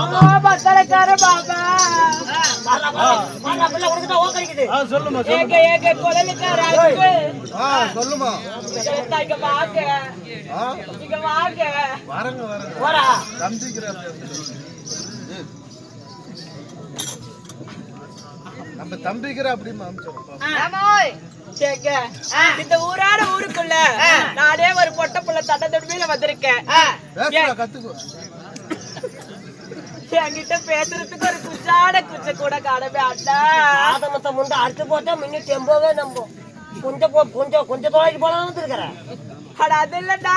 அவன் பத்தலக்கார பாபா மாறா, மாறா, மாறா, பிள்ளை கொடுத்துட்டா ஓக்கரிக்குது. ஆ, சொல்லுமா ஏக ஏக குழலுக்கார அன்பு ஆ சொல்லுமா இங்க இங்க வாங்க ஆ இங்க வாங்க வரங்க வரங்க போடா. தம்பிக்கிறேன் நம்ம தம்பிக்கிற அப்படிமா ஏங்க, இந்த ஊரான ஊருக்குள்ள நானே ஒரு பொட்ட புள்ள தட்ட தொடுமையில வந்திருக்கேன் கத்துக்கோ என்கிட்ட பேசுறதுக்கு ஒரு குச்சாட குச்ச கூட காணவே அண்ணா ஆதமத்தை முண்டை அறுத்து போட்டா மின்னி டெம்போவே நம்பும் கொஞ்சம் போ- கொஞ்சம் கொஞ்சம் தொலைக்கு போலாம் வந்துருக்கிறேன் அட அது இல்லடா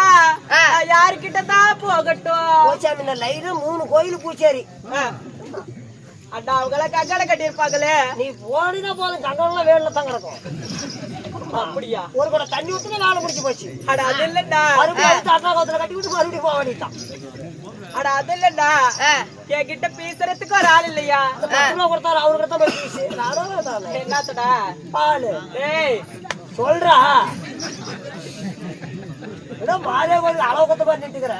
யாருக்கிட்ட தான் போகட்டும் இந்த லைனு மூணு கோயில் பூச்சேரி. அண்ணா அவங்கள கங்கண கட்டியிருப்பாங்களே நீ போனீங்கன்னா போதும் கங்கெல்லாம் வேலை தான் கிடக்கும் அப்படியா ஒரு கூட தண்ணி ஊத்துனா வேலை முடிச்சு போச்சு அட அது இல்லடா மறுபடியும் அட்டா கோத்துல கட்டி விட்டு மறுபடியும் போக வேண்டியதான் அட அது இல்லடா. என்கிட்ட பேசுறதுக்கு ஒரு ஆள் இல்லையா? கொடுத்தாரு அவரு கொடுத்தா என்னத்தடா? பாலு. ஏய் சொல்றா. ஏதோ மாதே கோயில் அளவு கொத்த மாதிரி நின்றுக்கிற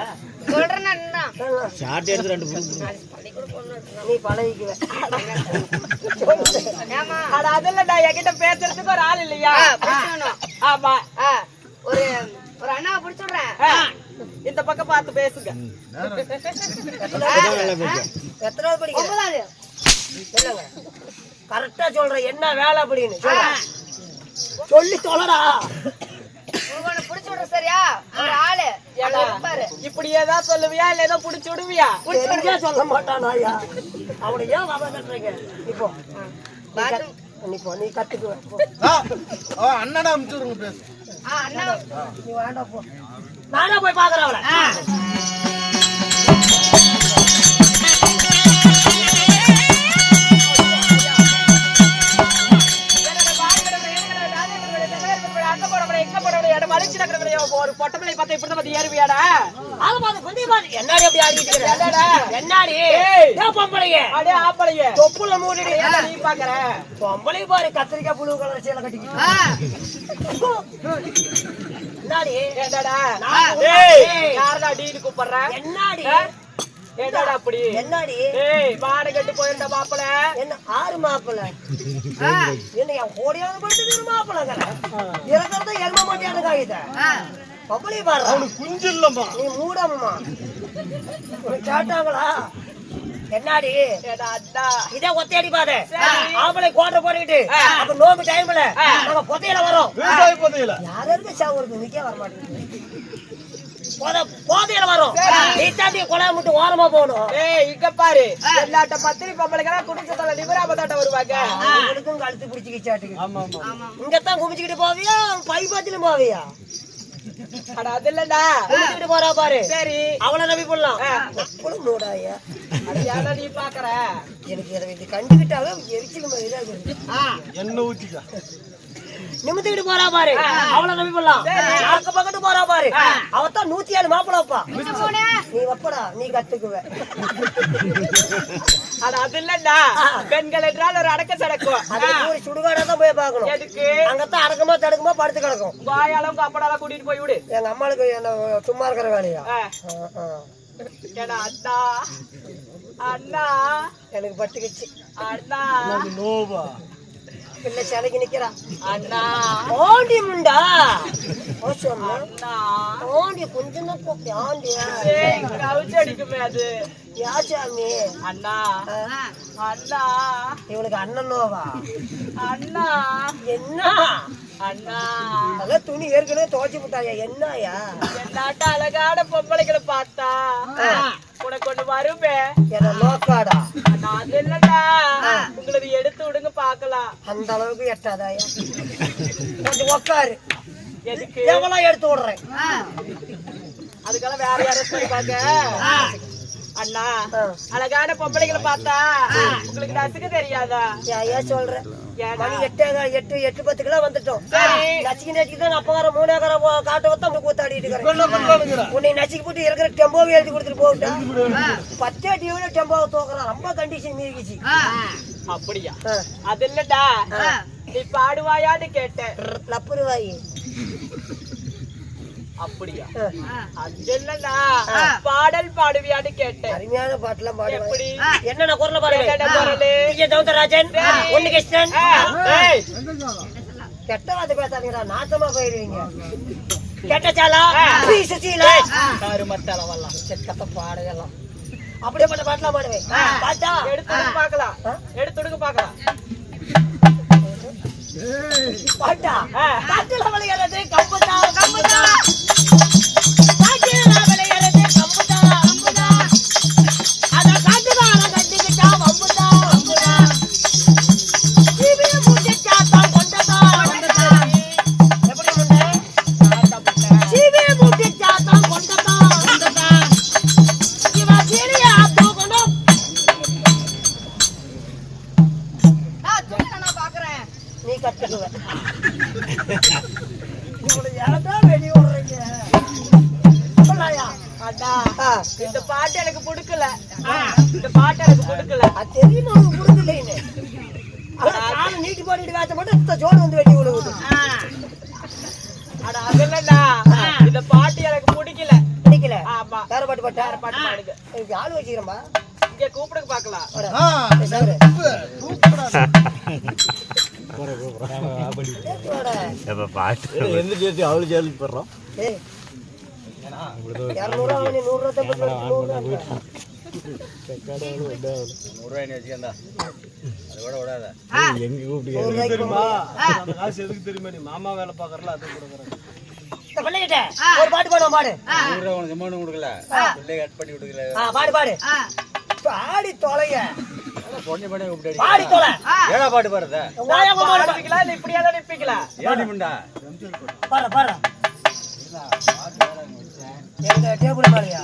ஷார்ட் எடுத்து ரெண்டு நீ பழகிக்குவ. அட அது இல்லடா. என்கிட்ட பேசுறதுக்கு ஒரு ஆள் இல்லையா? ஆமா. ஒரு ஒரு அண்ணா பிடிச்சுடுறேன். இந்த பக்கம் பார்த்து பேசுங்க. எத்தனாவது கரெக்டா சொல்றேன் என்ன வேலை அப்படின்னு சொல்லு. சொல்லி சொல்லடா பிடிச்சு விடுற சரியா? ஒரு ஆளு. சொல்லுவியா இல்ல ஏதோ புடிச்சு விடுவியா தெரிஞ்சா சொல்ல மாட்டான் ஐயா அவனை ஏன் வர கட்டுறீங்க இப்போ நீ கத்து- நீ போ நீ கத்துக்குவ போ. ஆ ஆ, அண்ணனை அமிச்சிடுங்க பேசு. அண்ணா. நீ வேண்டாம் போ. நானே போய் பாக்குறேன் அவளை. ஒரு பொட்டப்பிள்ளை பார்த்தா இப்படிதான் பார்த்து ஏறுவியாடா? அது பாத்து குந்தி பாத்து என்னடி அப்படி ஆடிட்டு? என்னடா? என்னடி. ஏன் பொம்பளைங்க அடே ஆப்பளைய தொப்புல மூடிடு. ஏன்டா நீ பாக்குற? பொம்பளை பாரு கத்திரிக்காய் புழு கலர் சேலை கட்டிக்கிட்டு. என்னடி? ஏண்டாடா நான் ஏய் ஏய். யாரடா டீனு கூப்பிடுற? என்னடி? ஏண்டாடா அப்படி? என்னடி? ஏய் வாடகை கட்டு போயிருந்த மாப்பிள. என்ன ஆறு மாப்பிள்ள என்ன என் கோடியாவது படுத்து மாப்பிள்ளங்க இறக்கிறத எரும மாட்டியான காகித பொம்பளை பாரு அவனுக்கு குஞ்சு இல்லம்மா. நீ மூடம்மா. கேட்டாங்களா என்னடி? ஏடா அண்ணா இதே ஒத்தையடி பாரு. சரி. ஆம்பளை கோட்டை போட்டுக்கிட்டு அப்ப நோம்பு டைம்ல நாங்க பொத்தையில வரோம். யாரும் இருக்க சாவுறது நிக்க வர மாட்டேங்குது. போத- போதையில வரும். நீ தாண்டி கொலை முட்டு ஓரமா போகணும். ஏய் இங்க பாரு. எல்லாட்ட பத்திரி பொம்பளைக்கெல்லாம் குடிச்சதோட நிபுணாம தாட்ட வருவாங்க. அவங்களுக்கும் கழுத்து பிடிச்சி சாட்டுக்கு ஆமா ஆமா. இங்கத்தான் குமிச்சுக்கிட்டு போவியா? பைபாத்திலும் போவியா? அட அது இல்லடா. குமிச்சுக்கிட்டு போறா பாரு. சரி. அவளை நம்பி போடலாம். ஏன்டா நீ பாக்குற? எனக்கு இதை இது கண்டுகிட்டாவே எரிச்சல் மாதிரி. என்ன ஊத்திக்கா. நிமித்துக்கிட்டு போறா பாரு. அவளை நம்பி போடலாம். நாக்கு பக்கத்து போறா பாரு. அவத்தான் நூத்தி ஏழு மாப்பிள்ள வைப்பா நீ வைப்படா நீ கத்துக்குவ. அட அது இல்லடா பெண்கள் என்றால் ஒரு அடக்க சடக்கும் அது ஒரு சுடுகாடா தான் போய் பார்க்கணும். எதுக்கு? அங்கத்தான் அடக்கமா தடுக்குமா படுத்து கிடக்கும். வாயாலும் கப்படாலாம் கூட்டிட்டு போய் விடு. எங்க அம்மாளுக்கு என்ன சும்மா இருக்கிற வேலையா. ஏடா அண்ணா. அண்ணா. எனக்கு பட்டுக்குச்சு. அண்ணா. நோவா? பிள்ளை சிலைக்கு நிக்கிறா? அண்ணா. ஆண்டி முண்டா? ஓ சொன்னா. அண்ணா. ஆண்டி கொஞ்சம் அடிக்குமே அது. யா சாமி? அண்ணா. அண்ணா. இவனுக்கு அண்ணன் நோவா? அண்ணா. என்ன? அண்ணா. அதான் துணி ஏற்கனவே துவைச்சு விட்டாயா? என்னயா? என்னாட்ட அழகான பொம்பளைகளை பார்த்தா. உனக்கு ஒண்ணு வருமே? என்ன நோக்காடா? அது இல்லடா. உங்களுக்கு எடுத்து விடுங்க பாக்கலாம் அந்த அளவுக்கு எட்டாதாயா? கொஞ்சம் உக்காரு. எதுக்கு? எவ்வளவு எடுத்து விடுறேன்? அதுக்கெல்லாம் வேற யாரும் சொல்லி பாக்க அண்ணா அழகான பொம்பளைகளை பார்த்தா உங்களுக்கு நசுக்க தெரியாதா? ஏன் சொல்றேன்? மணி எட்டு எட்டு எட்டு பத்து கிலோ வந்துட்டோம். நச்சுக்கு நச்சுக்கு தான் அப்ப வர மூணு ஏக்கரை காட்டை வத்து இருக்கிறேன். என்ன பண்றானுங்கிற உன்னை நச்சுக்கு போட்டு இருக்கிற டெம்போவை எழுதி கொடுத்துட்டு போகட்டா. பத்தே டிவில டெம்போவை தோக்குறான். ரொம்ப கண்டிஷன் மீறிக்கிச்சு. அப்படியா. அது இல்லடா நீ பாடுவாயான்னு கேட்டேன். லப்புருவாயி. அப்படியா? என்னடா பாடல் பாடுவியான்னு கேட்டேன். அருமையான பாட்டுலாம் பாடுவேன் எப்படி? என்னென்ன குரல குரலு? விஜய சௌந்தரராஜன் ஒண்ணு கிருஷ்ணன். கெட்ட வார்த்தை பேசாதீங்கடா. நாசமா போயிருவீங்க. கெட்ட சாலா? ஸ்ரீ சுசீலா கருமத்தளவெல்லாம். செக்கத்த பாடுகலாம் அப்படியே பண்ண பாட்டுலாம் பாடுவேன். பாட்டா? எடுத்து பார்க்கலாம். எடுத்து விடுங்க பார்க்கலாம். பாட்டா? ஆ. காட்டுல விளையாடுறது கம்புதா கம்புதா வேற பாட்டு பாட்டா பாட்டு பாடுங்க எனக்கு ஆள் வச்சுக்கிறேன்பா? இங்க கூப்பிடுங்க பார்க்கலாம். ஆ, சரி எந்த சேர்த்து அவளு ஜாலி போடுறோம்? எங்க கூப்பிட்டு தெரியுமா அந்த காசு எதுக்கு தெரியுமா நீ? மாமா வேலை பாக்குறல அது கொடுக்குறேன். பிள்ளைகிட்ட ஒரு பாட்டு பாடுவோம் பாடு. உனக்கு கொடுக்கல. கட் பண்ணி கொடுக்கல. பாடு பாடு. பாடி தொலைய. பொண்ணு பண்ணி கூப்பிட்டு பாடி தொலை. ஏடா பாட்டு பாடுறத வாயா பாடு பாடுவீங்களா இல்ல இப்படியே தான் நிப்பீங்களா ஏடி முண்டா பாரு பாரு எங்க டேபிள் மேலயா?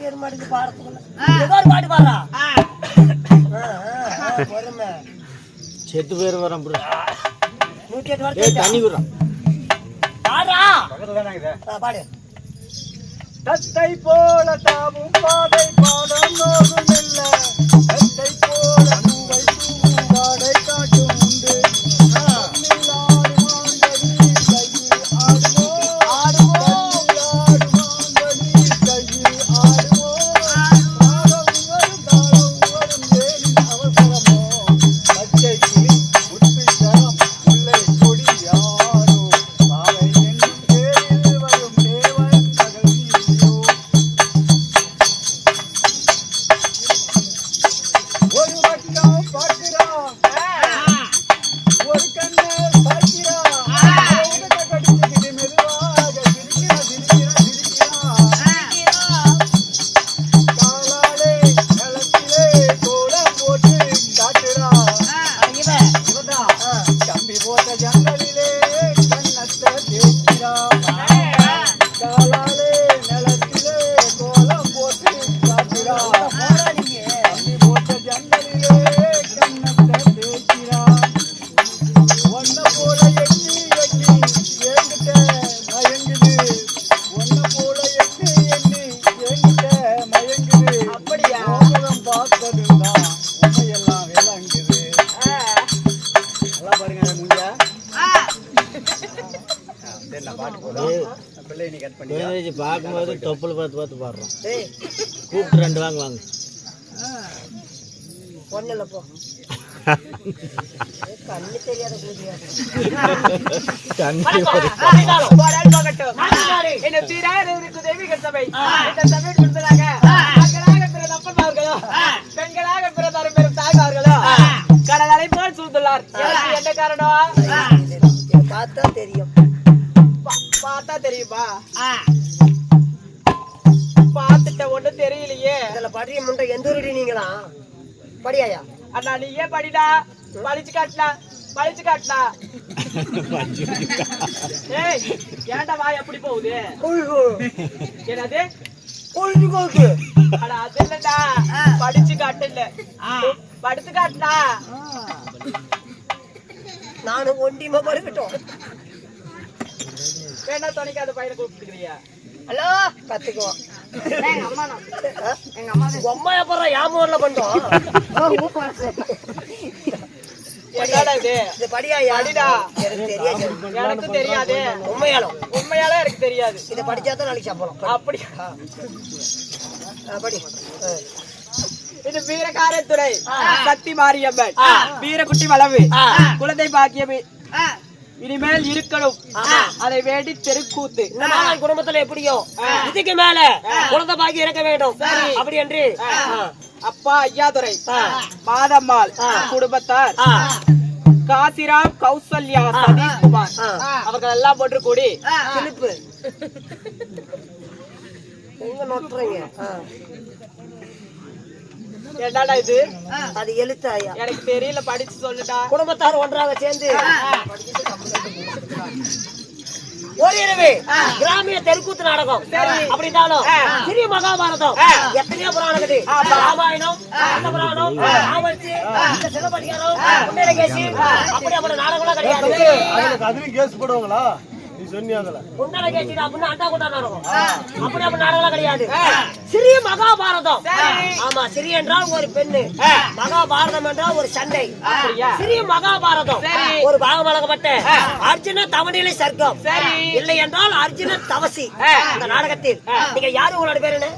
ரெடி மாட்டுக்கு பாடுறதுக்குள்ள. ஏதோ ஒரு பாட்டு பாடுறா. பொறுமை. செத்து பேர் வரேன் தண்ணி விடுறான் தத்தை போல தாவும் பாதை பாடம் நோகும் இல்ல பார்க்கும்போது தொப்புள் பார்த்து பார்த்து பாடுறோம் கூப்பிட்டு ரெண்டு வாங்க வாங்க. போ. கண்ணு தெரியாத. என்ன சீராக இருக்கு தெய்வீக சபை. இந்த சபை கொடுத்ததாக. படியாயா அண்ணா நீ ஏன் படிடா. பழிச்சு காட்டலா பழிச்சு காட்டலா ஏய் ஏன்டா வாய் எப்படி போகுது? என்னது? பொழுது போக்கு அட அது இல்லடா. படிச்சு காட்டல படுத்து காட்டலா நானும் ஒண்டியமா படுக்கட்டும். வேணா துணைக்காத பையனை கூப்பிட்டுக்கிறியா? ஹலோ கத்துக்குவோம். அம்மா தான் எங்க அம்மா எனக்கு தெரியாது எனக்கு தெரியாது உண்மையாலும் உண்மையால எனக்கு தெரியாது இதை படிச்சாதான் நாளைக்கு சம்பளம் அப்படி படி இது வீரகாரத்துறை சக்தி மாரியம்மன் வீரகுட்டி வளவு குழந்தை பாக்கியம் இனிமேல் இருக்கணும். அதை வேண்டி தெருக்கூத்து. குடும்பத்துல எப்படியோ? இதுக்கு மேல குழந்தை பாக்கி இருக்க வேண்டும். அப்படி என்று. அப்பா ஐயாதுரை. மாதம்மாள் குடும்பத்தார். காசிராம் கௌசல்யா சதீஷ் குமார் அவர்கள் எல்லாம் போட்டு கூடி சிலிப்பு எங்க நோட்டுறீங்க. என்னடா இது? அது எழுத்தாயா? எனக்கு தெரியல படிச்சு சொல்லுடா. குடும்பத்தார் ஒன்றாக சேர்ந்து. ஒரு இரவு கிராமிய தெருக்கூத்து நாடகம். அப்படின்னாலும் சிறிய மகாபாரதம். எத்தனையோ புராணம் இருக்குது ராமாயணம் புராணம் ராமர்ச்சி இந்த சிலப்பதிகாரம் குண்டலகேசி அப்படி அப்படி நாடகம்லாம் கிடையாது. அதுல அதுலயும் கேஸ் போடுவாங்களா? நீ சொன்னியா அதுல குண்டலகேசி அப்படின்னா அண்டா குண்டா நாடகம் அப்படி அப்படி நாடகம்லாம் கிடையாது. சிறிய மகாபாரதம். ஆமா சிறிய என்றால் ஒரு பெண்ணு. மகாபாரதம் என்றால் ஒரு சண்டை. சிறிய மகாபாரதம். ஒரு பாகம் வழங்கப்பட்ட. அர்ஜுன தவணையிலே சர்க்கம். இல்லை என்றால் அர்ஜுன தவசி. அந்த நாடகத்தில். நீங்க யாரு? உங்களோட பேர் என்ன?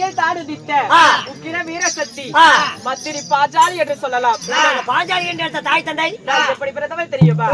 அன்னியில் தாடு திட்ட ஆ. உக்கிர வீரசக்தி ஆ. மத்திரி பாஜாலி என்று சொல்லலாம். பாஞ்சாலி என்று தாய் தந்தை? எப்படி பிறந்தவள் தெரியுமா?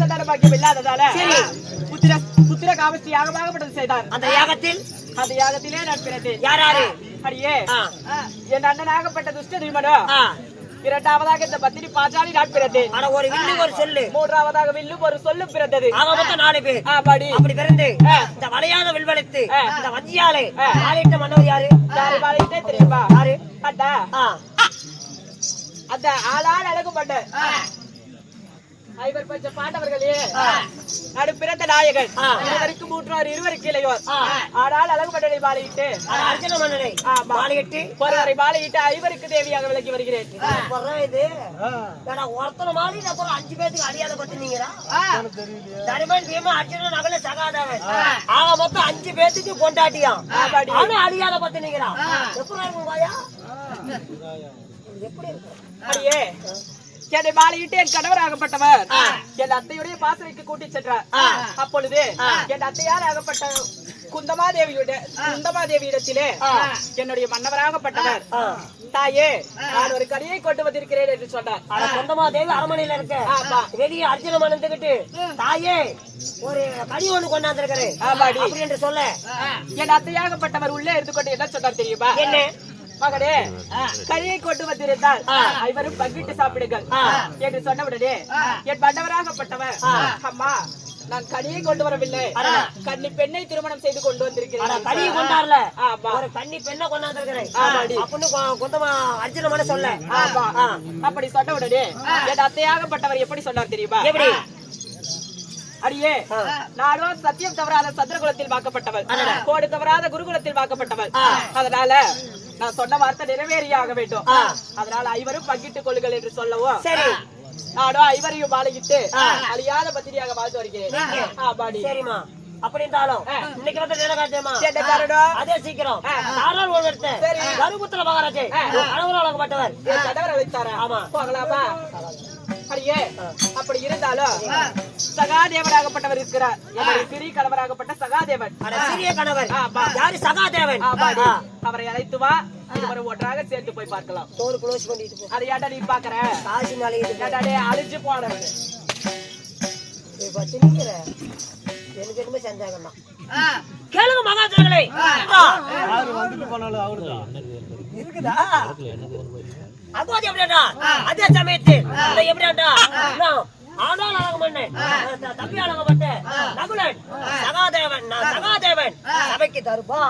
சந்தான பாக்கியம் இல்லாததால புத்திர புத்திர காமஸ்ரீ யாகமாகப்பட்டது செய்தார். அந்த யாகத்தில்? அந்த யாகத்திலே நான் பிறந்தேன். யார் யாரு? அடியே. என் அண்ணனாகப்பட்ட துஷ்ட ஆ. இரண்டாவதாக இந்த பத்தினி பாஞ்சாலி நான் பிறந்தேன். ஆனா ஒரு வில்லு ஒரு சொல்லு. மூன்றாவதாக வில்லும் ஒரு சொல்லும் பிறந்தது. ஆக மொத்தம் நாலு பேர். ஆமாடி அப்படி பிறந்து. இந்த வளையாத வில்வளைத்து ஆ. இந்த வஞ்சியாலே ஆ. ஆளிட்ட மன்னவர் யாரு? யாரு வாழையிட்டே தெரியுமா? யாரு? ஆ. அந்த ஆளால் அழகு பண்ண ஐவர் பஞ்ச பாண்டவர்களே. நடு பிறந்த நாயகன். இருவருக்கு மூன்றார் இருவருக்கு இளையோர். ஆனால் அழகு மண்டலை மாலையிட்டு அது அர்ஜுன மன்னனை ஆமா. மாலையிட்டு ஒருவரை மாலையிட்டு ஐவருக்கு தேவியாக விளக்கி வருகிறேன். இது? ஒருத்தனை மாலை அப்புறம் அஞ்சு பேத்துக்கு அடியாத பத்தினீங்களா தருமன் பீமா அர்ஜுனன் நகல சகாதவன். ஆக மொத்தம் அஞ்சு பேத்துக்கு கொண்டாட்டியாம் ஆமாடி. ஆனா அடியாத பத்தினீங்களா எப்படி இருக்கும் பாயா எப்படி இருக்கும் அடியே என்னை மாலையிட்டு என் கணவராகப்பட்டவர் என் அத்தையுடைய பாசறைக்கு கூட்டி சென்றார். அப்பொழுது என் அத்தையார் ஆகப்பட்ட குந்தமாதேவியுடைய குந்தமாதேவியிடத்திலே என்னுடைய மன்னவராகப்பட்டவர் தாயே நான் ஒரு கனியை கொண்டு வந்திருக்கிறேன் என்று சொன்னார். ஆனா சொந்தமா தேவி அரண்மனையில இருக்க. வெளியே அர்ஜுன மணந்துகிட்டு தாயே ஒரு கனி ஒண்ணு. அப்படி என்று சொல்ல. என் அத்தையாகப்பட்டவர் உள்ளே இருந்து கொண்டு என்ன சொன்னார் தெரியுமா? என்ன? மகனே கனியை கொண்டு வந்திருந்தால் ஐவரும் பங்கிட்டு சாப்பிடுங்கள். என்று சொன்னவுடனே என் மன்னவராகப்பட்டவர் அம்மா நான் கனியை கொண்டு வரவில்லை. கன்னி பெண்ணை திருமணம் செய்து கொண்டு வந்திருக்கிறேன். கனியை. ஒரு கன்னி பெண்ணை. அப்படின்னு சொல்ல. அப்படி சொன்ன உடனே என் அத்தையாகப்பட்டவர் எப்படி சொன்னார் தெரியுமா? எப்படி? அடியே நானும் சத்தியம் தவறாத சந்திரகுலத்தில் வாக்கப்பட்டவள் கோடு தவறாத குருகுலத்தில் வாக்கப்பட்டவள் அதனால நான் சொன்ன வார்த்தை நிறைவேறியாக வேண்டும். அதனால ஐவரும் பங்கிட்டுக் கொள்ளுங்கள் என்று சொல்லவும். சரி. நானும் ஐவரையும் மாலையிட்டு அழியாத பத்திரியாக வாழ்ந்து வருகிறேன். ஆமாடி சரிம்மா. அப்படி இருந்தாலும் இன்னைக்கு வந்து அதே சீக்கிரம். தாராள் ஒரு இடத்த சரி. கருபுத்திர மகாராஜே. கணவர் வழங்கப்பட்டவர். என் கணவர் அழைத்தாரா? ஆமா. போகலாமா? அப்படி இருந்தாலும் சகாதேவராகப்பட்டவர் இருக்கிறார். சிறிய கணவராகப்பட்ட சகாதேவன். ஆனா சிறிய கணவர். யாரு சகாதேவன்? ஆமாடி ஆ. அவரை அழைத்து வா. இருவரும் ஒன்றாக சேர்ந்து போய் பார்க்கலாம். தோறு க்ளோஸ் பண்ணிட்டு போ. அதை ஏன்டா நீ பாக்குற காசு நாளைக்கு ஏன்டா டேய் அழிஞ்சு போனவன். பத்து நிக்கிற எனக்கு என்னமே சந்தேகம் தான். கேளுங்க மகாஜனங்களே யாரு வந்துட்டு போனாலும் அவருதான். இருக்குதா? அது அது எப்படிடா அதே சமயத்தில். இந்த எப்படிடா நான் ஆனால் அழகமண்ணன் தம்பி அழகப்பட்ட நகுலன். சகாதேவன். நான் சகாதேவன். சபைக்கு தருப்பா